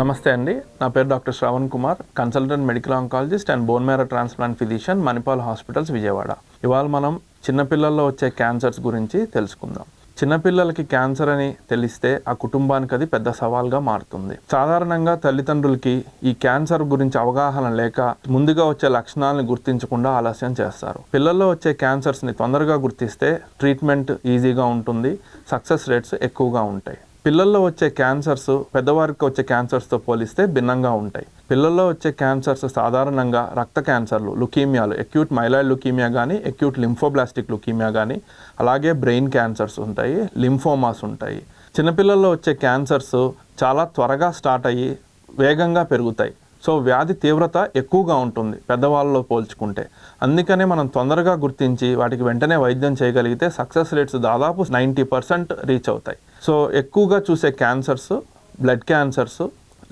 నమస్తే అండి. నా పేరు doctor Shravan Kumar consultant medical oncologist and bone marrow transplant physician Manipal hospitals Vijayawada. ఇవాళ మనం చిన్నపిల్లల్లో వచ్చే క్యాన్సర్స్ గురించి తెలుసుకుందాం. చిన్నపిల్లలకి క్యాన్సర్ అని తెలిస్తే ఆ కుటుంబానికి అది పెద్ద సవాల్గా మారుతుంది. సాధారణంగా తల్లిదండ్రులకి ఈ క్యాన్సర్ గురించి అవగాహన లేక ముందుగా వచ్చే లక్షణాలను గుర్తించకుండా ఆలస్యం చేస్తారు. పిల్లల్లో వచ్చే క్యాన్సర్స్ని తొందరగా గుర్తిస్తే ట్రీట్మెంట్ ఈజీగా ఉంటుంది సక్సెస్ రేట్స్ ఎక్కువగా ఉంటాయి. పిల్లల్లో వచ్చే క్యాన్సర్స్ పెద్దవారికి వచ్చే క్యాన్సర్స్తో పోలిస్తే భిన్నంగా ఉంటాయి. పిల్లల్లో వచ్చే క్యాన్సర్స్ సాధారణంగా రక్త క్యాన్సర్లు లుకీమియాలు అక్యూట్ మైలాయిడ్ లుకీమియా కానీ అక్యూట్ లింఫోబ్లాస్టిక్ లుకీమియా కానీ అలాగే బ్రెయిన్ క్యాన్సర్స్ ఉంటాయి లింఫోమాస్ ఉంటాయి. చిన్నపిల్లల్లో వచ్చే క్యాన్సర్స్ చాలా త్వరగా స్టార్ట్ అయ్యి వేగంగా పెరుగుతాయి. సో వ్యాధి తీవ్రత ఎక్కువగా ఉంటుంది పెద్దవాళ్ళలో పోల్చుకుంటే. అందుకనే మనం తొందరగా గుర్తించి వాటికి వెంటనే వైద్యం చేయగలిగితే సక్సెస్ రేట్స్ దాదాపు నైంటీ పర్సెంట్ రీచ్ అవుతాయి. సో ఎక్కువగా చూసే cancers blood cancers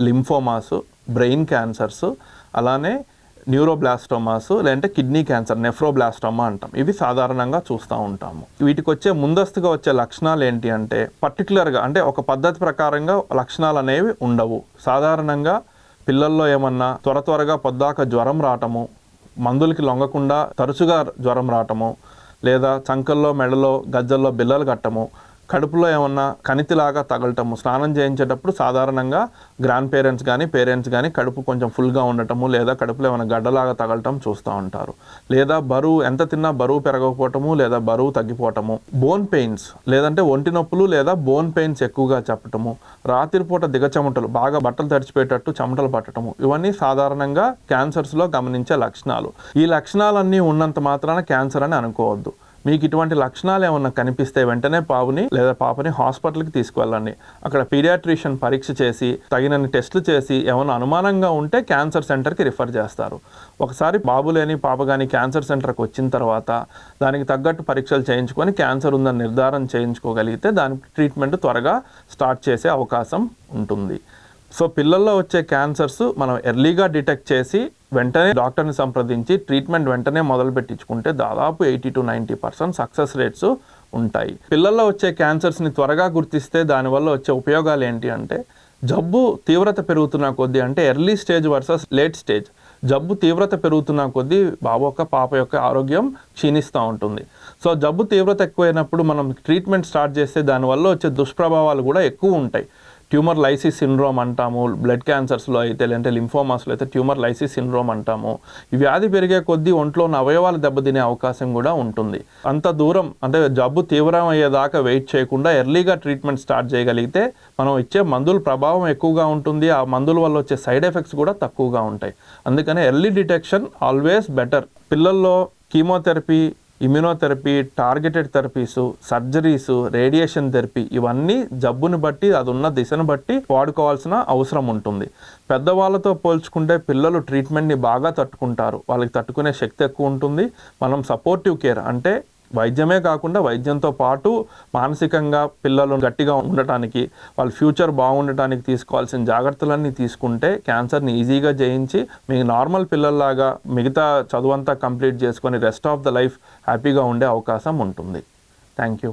lymphomas brain cancers అలానే న్యూరోబ్లాస్టోమాస్ లేదంటే కిడ్నీ క్యాన్సర్ నెఫ్రోబ్లాస్టోమా అంటాం. ఇవి సాధారణంగా చూస్తూ ఉంటాము. వీటికి వచ్చే ముందస్తుగా వచ్చే లక్షణాలు ఏంటి అంటే పర్టికులర్గా అంటే ఒక పద్ధతి ప్రకారంగా లక్షణాలు అనేవి ఉండవు. సాధారణంగా పిల్లల్లో ఏమన్నా త్వర త్వరగా పొద్దాక జ్వరం రావటము మందులకి లొంగకుండా తరచుగా జ్వరం రావటము లేదా చంకల్లో మెడలో గజ్జల్లో బిల్లలు కట్టము కడుపులో ఏమన్నా కణితిలాగా తగలటము స్నానం చేయించేటప్పుడు సాధారణంగా గ్రాండ్ పేరెంట్స్ కానీ పేరెంట్స్ కానీ కడుపు కొంచెం ఫుల్గా ఉండటము లేదా కడుపులో ఏమైనా గడ్డలాగా తగలటం చూస్తూ ఉంటారు. లేదా బరువు ఎంత తిన్నా బరువు పెరగకపోవటము లేదా బరువు తగ్గిపోవటము. బోన్ పెయిన్స్ లేదంటే ఒంటి నొప్పులు లేదా బోన్ పెయిన్స్ ఎక్కువగా చెప్పటము. రాత్రిపూట దిగచమటలు బాగా బట్టలు తడిచిపోయేటట్టు చెమటలు పట్టటము. ఇవన్నీ సాధారణంగా క్యాన్సర్స్లో గమనించే లక్షణాలు. ఈ లక్షణాలన్నీ ఉన్నంత మాత్రాన క్యాన్సర్ అని అనుకోవద్దు. మీకు ఇటువంటి లక్షణాలు ఏమన్నా కనిపిస్తే వెంటనే పావుని లేదా పాపని హాస్పిటల్కి తీసుకువెళ్ళండి. అక్కడ పీడియాట్రిషియన్ పరీక్ష చేసి తగినన్ని టెస్టులు చేసి ఏమైనా అనుమానంగా ఉంటే క్యాన్సర్ సెంటర్కి రిఫర్ చేస్తారు. ఒకసారి బాబు లేని పాప కానీ క్యాన్సర్ సెంటర్కి వచ్చిన తర్వాత దానికి తగ్గట్టు పరీక్షలు చేయించుకొని క్యాన్సర్ ఉందని నిర్ధారణ చేయించుకోగలిగితే దానికి ట్రీట్మెంట్ త్వరగా స్టార్ట్ చేసే అవకాశం ఉంటుంది. సో పిల్లల్లో వచ్చే క్యాన్సర్స్ మనం ఎర్లీగా డిటెక్ట్ చేసి వెంటనే డాక్టర్ని సంప్రదించి ట్రీట్మెంట్ వెంటనే మొదలు పెట్టించుకుంటే దాదాపు eighty to ninety percent success rates ఉంటాయి. పిల్లల్లో వచ్చే క్యాన్సర్స్ని త్వరగా గుర్తిస్తే దానివల్ల వచ్చే ఉపయోగాలు ఏంటి అంటే జబ్బు తీవ్రత పెరుగుతున్న కొద్దీ అంటే early stage versus late stage జబ్బు తీవ్రత పెరుగుతున్న కొద్దీ బాబు యొక్క పాప యొక్క ఆరోగ్యం క్షీణిస్తూ ఉంటుంది. సో జబ్బు తీవ్రత ఎక్కువైనప్పుడు మనం ట్రీట్మెంట్ స్టార్ట్ చేస్తే దానివల్ల వచ్చే దుష్ప్రభావాలు కూడా ఎక్కువ ఉంటాయి. ట్యూమర్ లైసిస్ సిండ్రోమ్ అంటాము బ్లడ్ క్యాన్సర్స్లో అయితే లేదంటే లింఫోమాస్లో అయితే ట్యూమర్ లైసిస్ సిండ్రోమ్ అంటాము. ఈ వ్యాధి పెరిగే కొద్దీ ఒంట్లో ఉన్న అవయవాలు దెబ్బతినే అవకాశం కూడా ఉంటుంది. అంత దూరం అంటే జబ్బు తీవ్రం అయ్యేదాకా వెయిట్ చేయకుండా ఎర్లీగా ట్రీట్మెంట్ స్టార్ట్ చేయగలిగితే మనం ఇచ్చే మందుల ప్రభావం ఎక్కువగా ఉంటుంది. ఆ మందుల వల్ల వచ్చే సైడ్ ఎఫెక్ట్స్ కూడా తక్కువగా ఉంటాయి. అందుకని ఎర్లీ డిటెక్షన్ ఆల్వేస్ బెటర్. పిల్లల్లో chemotherapy immunotherapy targeted therapies surgeries radiation therapy ఇవన్నీ జబ్బుని బట్టి అది ఉన్న దిశను బట్టి వాడుకోవాల్సిన అవసరం ఉంటుంది. పెద్దవాళ్ళతో పోల్చుకుంటే పిల్లలు ట్రీట్మెంట్ని బాగా తట్టుకుంటారు. వాళ్ళకి తట్టుకునే శక్తి ఎక్కువ ఉంటుంది. మనం సపోర్టివ్ కేర్ అంటే వైద్యమే కాకుండా వైద్యంతో పాటు మానసికంగా పిల్లలు గట్టిగా ఉండటానికి వాళ్ళ ఫ్యూచర్ బాగుండటానికి తీసుకోవాల్సిన జాగ్రత్తలన్నీ తీసుకుంటే క్యాన్సర్ని ఈజీగా జయించి మీ నార్మల్ పిల్లల్లాగా మిగతా చదువంతా కంప్లీట్ చేసుకొని రెస్ట్ ఆఫ్ ద లైఫ్ హ్యాపీగా ఉండే అవకాశం ఉంటుంది. Thank you